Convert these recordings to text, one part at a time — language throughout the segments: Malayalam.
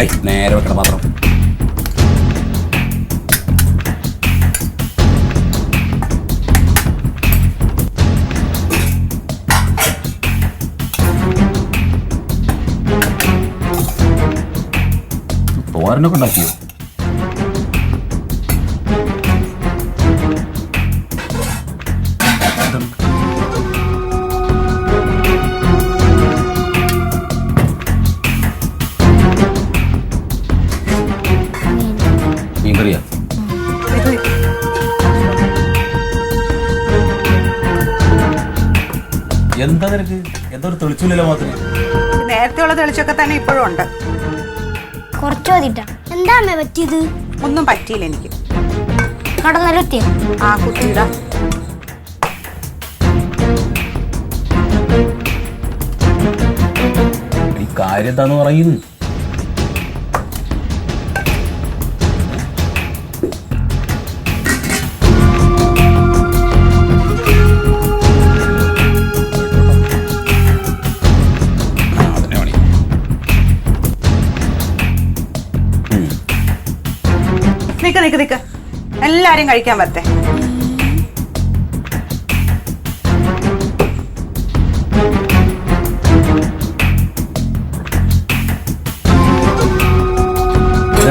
ഐ നേരെ വെക്കണം പാത്രം. തോരനൊക്കെ ഉണ്ടാക്കിയോ? എന്താ നിനക്ക്? എന്തോ ഒരു തെളിച്ചില്ലല്ലോ നേരത്തെ നേരത്തെയുള്ള തെളിച്ചൊക്കെ തന്നെ ഇപ്പോഴും ഉണ്ട്. കുറച്ച് മതിട്ടാ. എന്താ അമ്മ പറ്റിയത്? ഒന്നും പറ്റിയില്ല എനിക്ക്. കടന്നരത്തിയ ആ കുട്ടിയുടെ ഈ കാര്യം എന്താന്ന് പറയുന്നു? നിക്ക് നിക്ക് നിക്ക്. എല്ലാരും കഴിക്കാൻ പറ്റേ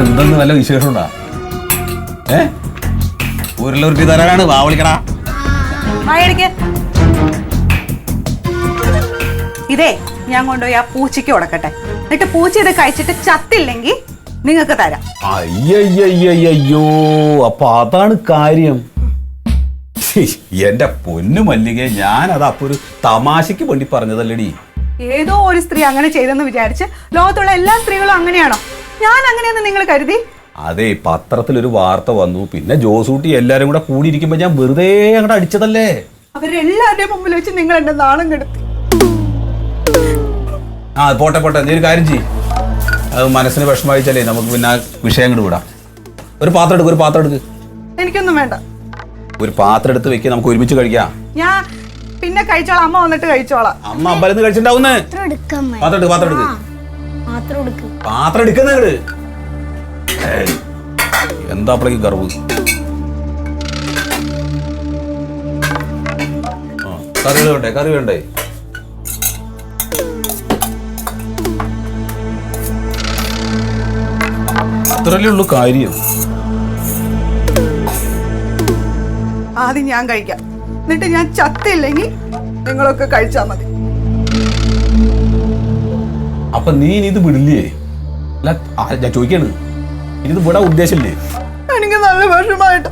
എന്തെന്ന് വല്ല വിശേഷമുണ്ടാ? ഏ? ഉരുളുരുട്ടി തരാനാണ് വാ വിളിക്കടാ. ഇതേ ഞാൻ കൊണ്ടുപോയി ആ പൂച്ചയ്ക്ക് കൊടുക്കട്ടെ. എന്നിട്ട് പൂച്ച ഇത് കഴിച്ചിട്ട് ചത്തില്ലെങ്കിൽ നിങ്ങൾക്ക് തരാം. അയ്യയ്യയ്യോ അപ്പൊ അതാണ് കാര്യം. എന്റെ പൊന്നു മല്ലികെ അത് അപ്പൊ ഒരു തമാശക്ക് വേണ്ടി പറഞ്ഞതല്ലടി. ഏതോ ഒരു സ്ത്രീ അങ്ങനെ ചെയ്തെന്ന് വിചാരിച്ച് ലോകത്തുള്ള എല്ലാ സ്ത്രീകളും അങ്ങനെയാണോ? ഞാൻ അങ്ങനെയെന്ന് നിങ്ങൾ കരുതി? അതെ പത്രത്തിൽ ഒരു വാർത്ത വന്നു. പിന്നെ ജോസൂട്ടി എല്ലാരും കൂടെ കൂടിയിരിക്കുമ്പോ ഞാൻ വെറുതെ അങ്ങോട്ട് അടിച്ചതല്ലേ? അവരെല്ലാവരുടെയും മുമ്പിൽ വെച്ച് നിങ്ങൾ എന്റെ നാണം കെടുത്തി. ആ പോട്ടെ പോട്ടെ നീ ഒരു കാര്യം ചെയ്യ്. അത് മനസ്സിന് വിഷമമായിച്ചല്ലേ? നമുക്ക് പിന്നെ ആ വിഷയം അങ്ങോട്ട് വിടാം. ഒരു പാത്രം എടുക്ക് ഒരു പാത്രം എടുക്ക്. എനിക്കൊന്നും വേണ്ട. ഒരു പാത്രം എടുത്ത് വെക്കുക നമുക്ക് ഒരുമിച്ച് കഴിക്കാം. ഞാൻ പിന്നെ കഴിച്ചോളാം. അമ്മ വന്നിട്ട് കഴിച്ചോളാം. അമ്മ അമ്പലത്തിൽ കഴിച്ചിട്ടുണ്ടാവുന്നേ. പാത്രം പാത്രം എടുക്ക് പാത്രം എടുക്ക്. പാത്രം എടുക്ക്. പാത്രം എന്താ അപ്പളേക്ക് കറവ് കറി വേണ്ടേ കറി വേണ്ടേ? അത്രല്ലേ ഉള്ളൂ കാര്യം. ആദ്യം ഞാൻ കഴിക്കാം. എന്നിട്ട് ഞാൻ ചത്തില്ലെങ്കിൽ നിങ്ങളൊക്കെ കഴിച്ചാ മതി. അപ്പൊ നീ ഇനി ഇത് വിടില്ലേ? അല്ല ആ, ഞാൻ ചോദിക്കാണ്. ഇനി ഇത് വിടാൻ ഉദ്ദേശമില്ലേ എനിക്ക് നല്ല വിഷമായിട്ട്.